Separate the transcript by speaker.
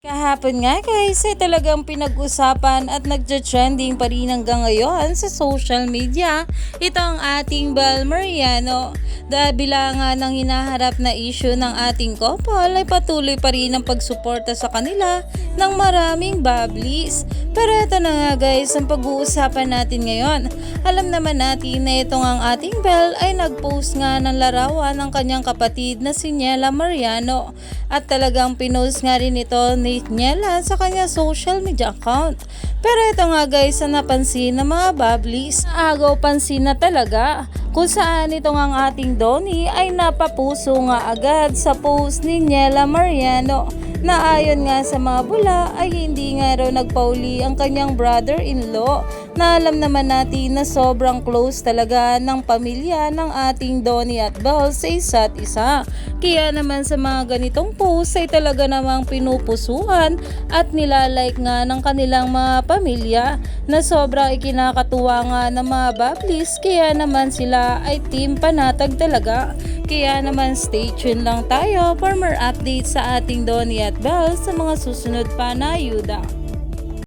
Speaker 1: Kahapon nga guys ay talagang pinag-usapan at nagja-trending pa rin hanggang ngayon sa social media itong ating Bel Mariano dahil nga ng hinaharap na issue ng ating couple ay patuloy pa rin ang pagsuporta sa kanila ng maraming bablis. Pero ito na nga guys ang pag-uusapan natin ngayon. Alam naman natin na itong ang ating Bel ay nag-post nga ng larawan ng kanyang kapatid na si Niela Mariano at talagang pinost nga rin ito ni Niela sa kanya social media account. Pero ito nga guys ang napansin ng mga bablis, agaw pansin na talaga kung saan itong ang ating Donnie ay napapuso nga agad sa post ni Niela Mariano na ayon nga sa mga bula ay hindi nga raw nagpauli ang kanyang brother-in-law na alam naman natin na sobrang close talaga ng pamilya ng ating Donnie at Belle sa isa't isa. Kaya naman sa mga ganitong post ay talaga namang pinupusuhan at nilalike nga ng kanilang mga pamilya na sobrang ikinakatuwa nga ng mga bablis kaya naman sila ay team panatag talaga. Kaya naman stay tuned lang tayo for more updates sa ating Donnie at Belle sa mga susunod pa na ayuda.